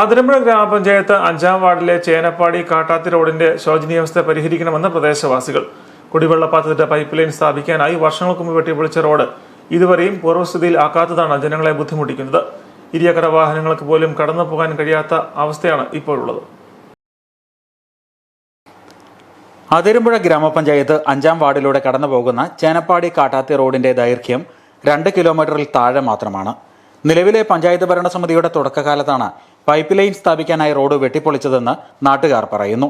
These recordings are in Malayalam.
അതിരമ്പുഴ ഗ്രാമപഞ്ചായത്ത് അഞ്ചാം വാർഡിലെ ചേനപ്പാടി കാട്ടാത്തി റോഡിന്റെ ശോചനീയാവസ്ഥ പരിഹരിക്കണമെന്ന് പ്രദേശവാസികൾ. കുടിവെള്ള പദ്ധതിയുടെ പൈപ്പ് ലൈൻ സ്ഥാപിക്കാനായി വർഷങ്ങൾക്ക് മുമ്പ് വെട്ടിപ്പൊളിച്ച റോഡ് ഇതുവരെയും പൂർവസ്ഥിതിയിൽ ആക്കാത്തതാണ് ജനങ്ങളെ ബുദ്ധിമുട്ടിക്കുന്നത്. ഇരിയക്കര വാഹനങ്ങൾക്ക് പോലും കടന്നു പോകാൻ കഴിയാത്ത അവസ്ഥയാണ് ഇപ്പോഴുള്ളത്. അതിരമ്പുഴ ഗ്രാമപഞ്ചായത്ത് അഞ്ചാം വാർഡിലൂടെ കടന്നു പോകുന്ന ചേനപ്പാടി കാട്ടാത്തി റോഡിന്റെ ദൈർഘ്യം രണ്ട് കിലോമീറ്ററിൽ താഴെ മാത്രമാണ്. നിലവിലെ പഞ്ചായത്ത് ഭരണസമിതിയുടെ തുടക്കകാലത്താണ് പൈപ്പ് ലൈൻ സ്ഥാപിക്കാനായി റോഡ് വെട്ടിപ്പൊളിച്ചതെന്ന് നാട്ടുകാർ പറയുന്നു.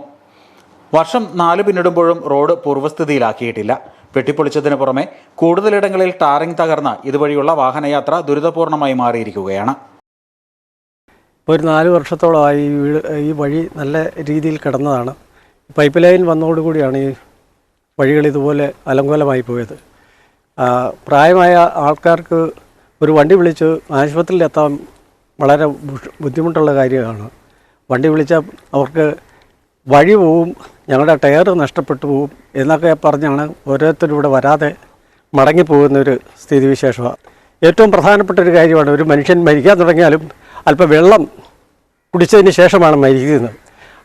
വർഷം നാല് പിന്നിടുമ്പോഴും റോഡ് പൂർവസ്ഥിതിയിലാക്കിയിട്ടില്ല. വെട്ടിപ്പൊളിച്ചതിന് പുറമെ കൂടുതലിടങ്ങളിൽ ടാറിംഗ് തകർന്ന് ഇതുവഴിയുള്ള വാഹനയാത്ര ദുരിതപൂർണമായി മാറിയിരിക്കുകയാണ്. ഒരു നാല് വർഷത്തോളമായി ഈ വീട് ഈ വഴി നല്ല രീതിയിൽ കിടന്നതാണ്. പൈപ്പ് ലൈൻ വന്നതോടുകൂടിയാണ് ഈ വഴികൾ ഇതുപോലെ അലങ്കോലമായി പോയത്. പ്രായമായ ആൾക്കാർക്ക് ഒരു വണ്ടി വിളിച്ച് ആശുപത്രിയിൽ എത്താൻ വളരെ ബുദ്ധിമുട്ടുള്ള കാര്യമാണ്. വണ്ടി വിളിച്ചാൽ അവർക്ക് വഴി പോവും ഞങ്ങളുടെ ടയർ നഷ്ടപ്പെട്ടു പോവും എന്നൊക്കെ പറഞ്ഞാണ് ഓരോരുത്തരും ഇവിടെ വരാതെ മടങ്ങിപ്പോകുന്നൊരു സ്ഥിതിവിശേഷമാണ്. ഏറ്റവും പ്രധാനപ്പെട്ട ഒരു കാര്യമാണ് ഒരു മനുഷ്യൻ മരിക്കാൻ തുടങ്ങിയാലും അല്പം വെള്ളം കുടിച്ചതിന് ശേഷമാണ് മരിക്കുന്നത്.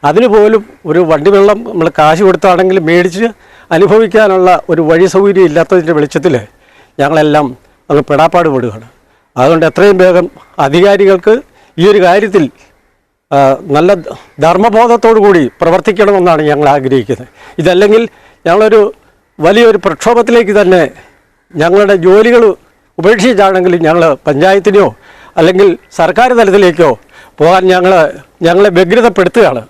അതിന് പോലും ഒരു വണ്ടി വെള്ളം നമ്മൾ കാശ് കൊടുത്താണെങ്കിൽ മേടിച്ച് അനുഭവിക്കാനുള്ള ഒരു വഴി സൗകര്യം ഇല്ലാത്തതിന്റെ വെളിച്ചത്തിൽ ഞങ്ങളെല്ലാം അങ്ങ് പെടാപ്പാട് പെടുകയാണ്. അതുകൊണ്ട് എത്രയും വേഗം അധികാരികൾക്ക് ഈ ഒരു കാര്യത്തിൽ നല്ല ധർമ്മബോധത്തോടു കൂടി പ്രവർത്തിക്കണമെന്നാണ് ഞങ്ങൾ ആഗ്രഹിക്കുന്നത്. ഇതല്ലെങ്കിൽ ഞങ്ങളൊരു വലിയൊരു പ്രക്ഷോഭത്തിലേക്ക് തന്നെ ഞങ്ങളുടെ ജോലികൾ ഉപേക്ഷിച്ചാണെങ്കിലും ഞങ്ങൾ പഞ്ചായത്തിനെയോ അല്ലെങ്കിൽ സർക്കാർ തലത്തിലേക്കോ പോകാൻ ഞങ്ങൾ ഞങ്ങളെ വ്യഗ്രതപ്പെടുത്തുകയാണ്.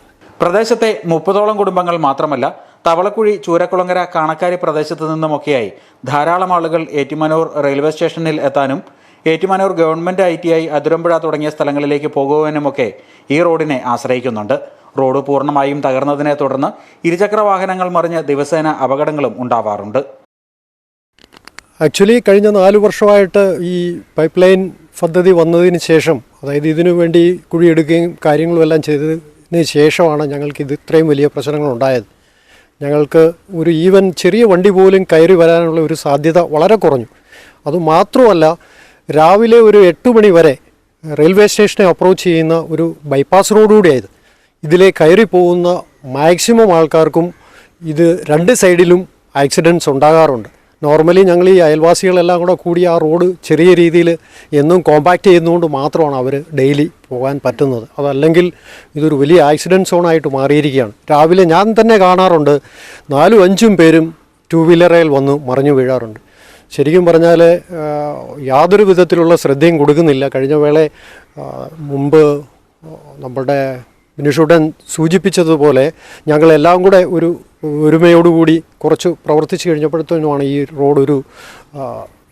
പ്രദേശത്തെ മുപ്പതോളം കുടുംബങ്ങൾ മാത്രമല്ല തവളക്കുഴി ചൂരക്കുളങ്ങര കാണക്കാരി പ്രദേശത്തു നിന്നുമൊക്കെയായി ധാരാളം ആളുകൾ ഏറ്റുമാനൂർ റെയിൽവേ സ്റ്റേഷനിൽ എത്താനും Ettumanoor government I T I Athirampuzha തുടങ്ങിയ സ്ഥലങ്ങളിലേക്ക് പോകുവാനുമൊക്കെ ഈ റോഡിനെ ആശ്രയിക്കുന്നുണ്ട്. റോഡ് പൂർണമായും തകർന്നതിനെ തുടർന്ന് ഇരുചക്ര വാഹനങ്ങൾ മറിഞ്ഞ് ദിവസേന അപകടങ്ങളും ഉണ്ടാവാറുണ്ട്. ആക്ച്വലി കഴിഞ്ഞ നാലു വർഷമായിട്ട് ഈ പൈപ്പ് ലൈൻ പദ്ധതി വന്നതിന് ശേഷം അതായത് ഇതിനു വേണ്ടി കുഴിയെടുക്കുകയും കാര്യങ്ങളും എല്ലാം ചെയ്തതിന് ശേഷമാണ് ഞങ്ങൾക്ക് ഇത് ഇത്രയും വലിയ പ്രശ്നങ്ങൾ ഉണ്ടായത് ഞങ്ങൾക്ക് ഒരു ഈവൻ ചെറിയ വണ്ടി പോലും കയറി വരാനുള്ള ഒരു സാധ്യത വളരെ കുറഞ്ഞു. അതുമാത്രമല്ല രാവിലെ ഒരു എട്ട് മണി വരെ റെയിൽവേ സ്റ്റേഷനെ അപ്രോച്ച് ചെയ്യുന്ന ഒരു ബൈപ്പാസ് റോഡ് കൂടിയായത്. ഇതിലെ കയറി പോകുന്ന മാക്സിമം ആൾക്കാർക്കും ഇത് രണ്ട് സൈഡിലും ആക്സിഡന്റ്സ് ഉണ്ടാകാറുണ്ട്. നോർമലി ഞങ്ങൾ ഈ അയൽവാസികളെല്ലാം കൂടെ കൂടി ആ റോഡ് ചെറിയ രീതിയിൽ എന്നും കോമ്പാക്റ്റ് ചെയ്യുന്നതുകൊണ്ട് മാത്രമാണ് അവർ ഡെയിലി പോകാൻ പറ്റുന്നത്. അതല്ലെങ്കിൽ ഇതൊരു വലിയ ആക്സിഡന്റ് സോണായിട്ട് മാറിയിരിക്കുകയാണ്. രാവിലെ ഞാൻ തന്നെ കാണാറുണ്ട്. നാലും അഞ്ചും പേരും ടൂ വീലറിൽ വന്ന് മറിഞ്ഞു വീഴാറുണ്ട്. ശരിക്കും പറഞ്ഞാൽ യാതൊരു വിധത്തിലുള്ള ശ്രദ്ധയും കൊടുക്കുന്നില്ല. കഴിഞ്ഞ വേള മുമ്പ് നമ്മുടെ ബിനിഷുടൻ സൂചിപ്പിച്ചതുപോലെ ഞങ്ങളെല്ലാം കൂടെ ഒരു ഒരുമയോടുകൂടി കുറച്ച് പ്രവർത്തിച്ചു കഴിഞ്ഞപ്പോഴത്തേനുമാണ് ഈ റോഡ് ഒരു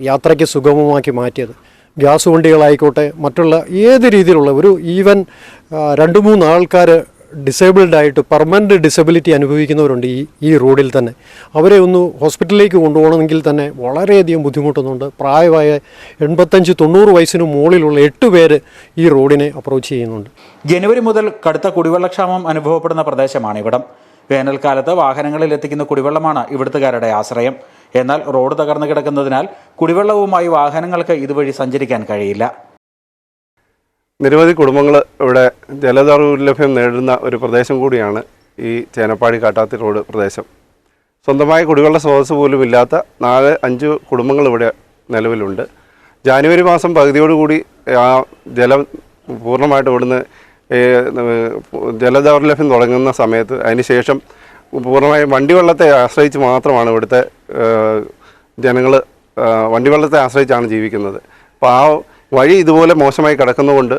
യാത്രയ്ക്ക് സുഗമമാക്കി മാറ്റിയത്. ഗ്യാസ് വണ്ടികളായിക്കോട്ടെ മറ്റുള്ള ഏത് രീതിയിലുള്ള ഒരു ഈവൻ രണ്ട് മൂന്ന് ആൾക്കാർ ഡിസേബിൾഡ് ആയിട്ട് പെർമനന്റ് ഡിസബിലിറ്റി അനുഭവിക്കുന്നവരുണ്ട് ഈ ഈ റോഡിൽ തന്നെ. അവരെ ഒന്ന് ഹോസ്പിറ്റലിലേക്ക് കൊണ്ടുപോകണമെങ്കിൽ തന്നെ വളരെയധികം ബുദ്ധിമുട്ടുന്നുണ്ട്. പ്രായമായ എൺപത്തഞ്ച് തൊണ്ണൂറ് വയസ്സിന് മുകളിലുള്ള എട്ട് പേര് ഈ റോഡിനെ അപ്രോച്ച് ചെയ്യുന്നുണ്ട്. ജനുവരി മുതൽ കടുത്ത കുടിവെള്ളക്ഷാമം അനുഭവപ്പെടുന്ന പ്രദേശമാണ് ഇവിടം. വേനൽക്കാലത്ത് വാഹനങ്ങളിൽ എത്തിക്കുന്ന കുടിവെള്ളമാണ് ഇവിടുത്തുകാരുടെ ആശ്രയം. എന്നാൽ റോഡ് തകർന്നു കിടക്കുന്നതിനാൽ കുടിവെള്ളവുമായി വാഹനങ്ങൾക്ക് ഇതുവഴി സഞ്ചരിക്കാൻ കഴിയില്ല. നിരവധി കുടുംബങ്ങൾ ഇവിടെ ജലദൗർലഭ്യം നേടുന്ന ഒരു പ്രദേശം കൂടിയാണ് ഈ ചേനപ്പാടി കാട്ടാത്തി റോഡ് പ്രദേശം. സ്വന്തമായ കുടിവെള്ള സ്രോതസ് പോലും ഇല്ലാത്ത നാല് അഞ്ച് കുടുംബങ്ങൾ ഇവിടെ നിലവിലുണ്ട്. ജാനുവരി മാസം പകുതിയോടുകൂടി ആ ജലം പൂർണമായിട്ട് ഇവിടുന്ന് ജലദൗർലഭ്യം തുടങ്ങുന്ന സമയത്ത് അതിനുശേഷം പൂർണമായും വണ്ടിവെള്ളത്തെ ആശ്രയിച്ച് മാത്രമാണ് ഇവിടുത്തെ ജനങ്ങൾ വണ്ടിവെള്ളത്തെ ആശ്രയിച്ചാണ് ജീവിക്കുന്നത്. അപ്പോൾ ആ വഴി ഇതുപോലെ മോശമായി കിടക്കുന്നതുകൊണ്ട്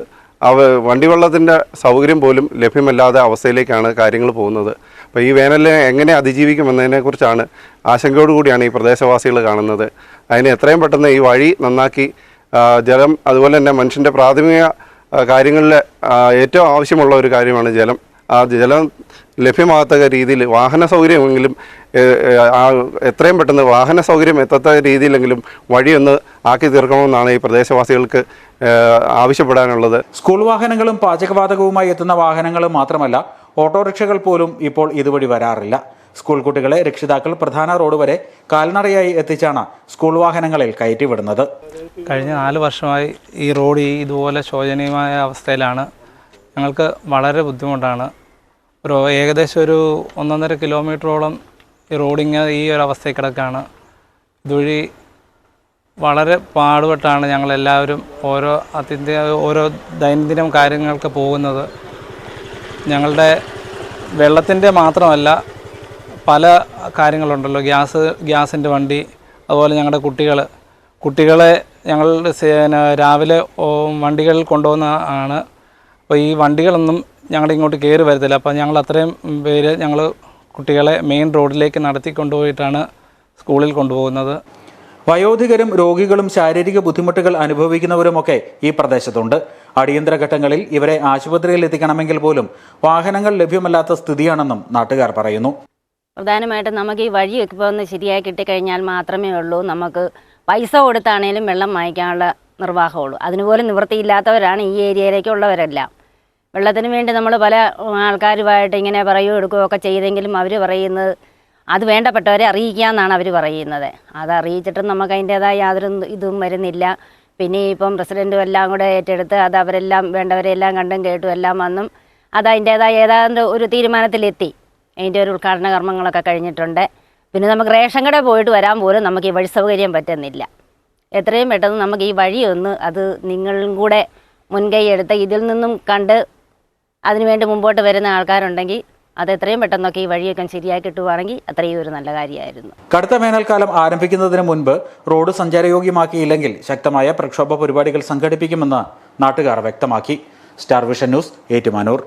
അവ വണ്ടിവെള്ളത്തിന്റെ സൗകര്യം പോലും ലഭ്യമല്ലാതെ അവസ്ഥയിലേക്കാണ് കാര്യങ്ങൾ പോകുന്നത്. അപ്പോൾ ഈ വേനലിനെ എങ്ങനെ അതിജീവിക്കുമെന്നതിനെക്കുറിച്ചാണ് ആശങ്കയോടുകൂടിയാണ് ഈ പ്രദേശവാസികൾ കാണുന്നത്. അതിന് എത്രയും പെട്ടെന്ന് ഈ വഴി നന്നാക്കി ജലം അതുപോലെ തന്നെ മനുഷ്യന്റെ പ്രാഥമിക കാര്യങ്ങളിൽ ഏറ്റവും ആവശ്യമുള്ള ഒരു കാര്യമാണ് ജലം. ആ ജലം ലഭ്യമാകത്തക്ക രീതിയിൽ വാഹന സൗകര്യമെങ്കിലും ആ എത്രയും പെട്ടെന്ന് വാഹന സൗകര്യം എത്തത്ത രീതിയിലെങ്കിലും വഴിയൊന്ന് ആക്കി തീർക്കണമെന്നാണ് ഈ പ്രദേശവാസികൾക്ക് ആവശ്യപ്പെടാനുള്ളത്. സ്കൂൾ വാഹനങ്ങളും പാചകവാതകവുമായി എത്തുന്ന വാഹനങ്ങൾ മാത്രമല്ല ഓട്ടോറിക്ഷകൾ പോലും ഇപ്പോൾ ഇതുവഴി വരാറില്ല. സ്കൂൾ കുട്ടികളെ രക്ഷിതാക്കൾ പ്രധാന റോഡ് വരെ കാൽനടയായി എത്തിച്ചാണ് സ്കൂൾ വാഹനങ്ങളിൽ കയറ്റിവിടുന്നത് കഴിഞ്ഞ നാല് വർഷമായി ഈ റോഡ് ഈ ഇതുപോലെ ശോചനീയമായ അവസ്ഥയിലാണ്. ഞങ്ങൾക്ക് വളരെ ബുദ്ധിമുട്ടാണ്. ഒരു ഏകദേശം ഒരു ഒന്നൊന്നര കിലോമീറ്ററോളം ഈ റോഡിങ് ഈ ഒരു അവസ്ഥയിൽ കിടക്കുകയാണ് ഇതുവഴി വളരെ പാടുപെട്ടാണ് ഞങ്ങളെല്ലാവരും ഓരോ അതിന്റെ ഓരോ ദൈനംദിനം കാര്യങ്ങൾക്ക് പോകുന്നത്. ഞങ്ങളുടെ വെള്ളത്തിന്റെ മാത്രമല്ല പല കാര്യങ്ങളുണ്ടല്ലോ. ഗ്യാസ് ഗ്യാസിന്റെ വണ്ടി അതുപോലെ ഞങ്ങളുടെ കുട്ടികൾ കുട്ടികളെ ഞങ്ങൾ രാവിലെ വണ്ടികളിൽ കൊണ്ടുപോകുന്ന ആണ്. അപ്പോൾ ഈ വണ്ടികളൊന്നും ഞങ്ങളുടെ ഇങ്ങോട്ട് കയറി വരത്തില്ല. അപ്പോൾ ഞങ്ങൾ അത്രയും പേര് ഞങ്ങൾ കുട്ടികളെ മെയിൻ റോഡിലേക്ക് നടത്തി കൊണ്ടുപോയിട്ടാണ് സ്കൂളിൽ കൊണ്ടുപോകുന്നത്. വയോധികരും രോഗികളും ശാരീരിക ബുദ്ധിമുട്ടുകൾ അനുഭവിക്കുന്നവരുമൊക്കെ ഈ പ്രദേശത്തുണ്ട്. അടിയന്തര ഘട്ടങ്ങളിൽ ഇവരെ ആശുപത്രിയിൽ എത്തിക്കണമെങ്കിൽ പോലും വാഹനങ്ങൾ ലഭ്യമല്ലാത്ത സ്ഥിതിയാണെന്നും നാട്ടുകാർ പറയുന്നു. പ്രധാനമായിട്ടും നമുക്ക് ഈ വഴിയൊക്കെ ഒന്ന് ശരിയായി കിട്ടിക്കഴിഞ്ഞാൽ മാത്രമേ ഉള്ളൂ. നമുക്ക് പൈസ കൊടുത്താണേലും വെള്ളം വാങ്ങിക്കാനുള്ള നിർവാഹമുള്ളൂ. അതിനുപോലും നിവൃത്തിയില്ലാത്തവരാണ് ഈ ഏരിയയിലേക്കുള്ളവരെല്ലാം. വെള്ളത്തിന് വേണ്ടി നമ്മൾ പല ആൾക്കാരുമായിട്ട് ഇങ്ങനെ പറയുകയോ എടുക്കുകയോ ഒക്കെ ചെയ്തെങ്കിലും അവർ പറയുന്നത് അത് വേണ്ടപ്പെട്ടവരെ അറിയിക്കുക എന്നാണ് അവർ പറയുന്നത്. അത് അറിയിച്ചിട്ടും നമുക്ക് അതിന്റേതായ യാതൊരു ഇതും വരുന്നില്ല. പിന്നെ ഇപ്പം പ്രസിഡന്റും എല്ലാം കൂടെ ഏറ്റെടുത്ത് അത് അവരെല്ലാം വേണ്ടവരെല്ലാം കണ്ടും കേട്ടും എല്ലാം വന്നും അത് അതിന്റേതായ ഏതാണ്ട് ഒരു തീരുമാനത്തിലെത്തി. അതിന്റെ ഒരു ഉദ്ഘാടന കർമ്മങ്ങളൊക്കെ കഴിഞ്ഞിട്ടുണ്ട്. പിന്നെ നമുക്ക് റേഷൻ കട പോയിട്ട് വരാൻ പോലും നമുക്ക് ഈ വഴി സൗകര്യം പറ്റുന്നില്ല. എത്രയും പെട്ടെന്ന് നമുക്ക് ഈ വഴി ഒന്ന് അത് നിങ്ങളും കൂടെ മുൻകൈ എടുത്ത് ഇതിൽ നിന്നും കണ്ട് അതിനുവേണ്ടി മുമ്പോട്ട് വരുന്ന ആൾക്കാരുണ്ടെങ്കിൽ അത് എത്രയും പെട്ടെന്നൊക്കെ ഈ വഴിയൊക്കെ ശരിയാക്കി കിട്ടുവാണെങ്കിൽ അത്രയും ഒരു നല്ല കാര്യമായിരുന്നു. കടുത്ത വേനൽക്കാലം ആരംഭിക്കുന്നതിന് മുൻപ് റോഡ് സഞ്ചാരയോഗ്യമാക്കിയില്ലെങ്കിൽ ശക്തമായ പ്രക്ഷോഭ പരിപാടികൾ സംഘടിപ്പിക്കുമെന്ന് നാട്ടുകാർ വ്യക്തമാക്കി. Star vision news Ettumanoor.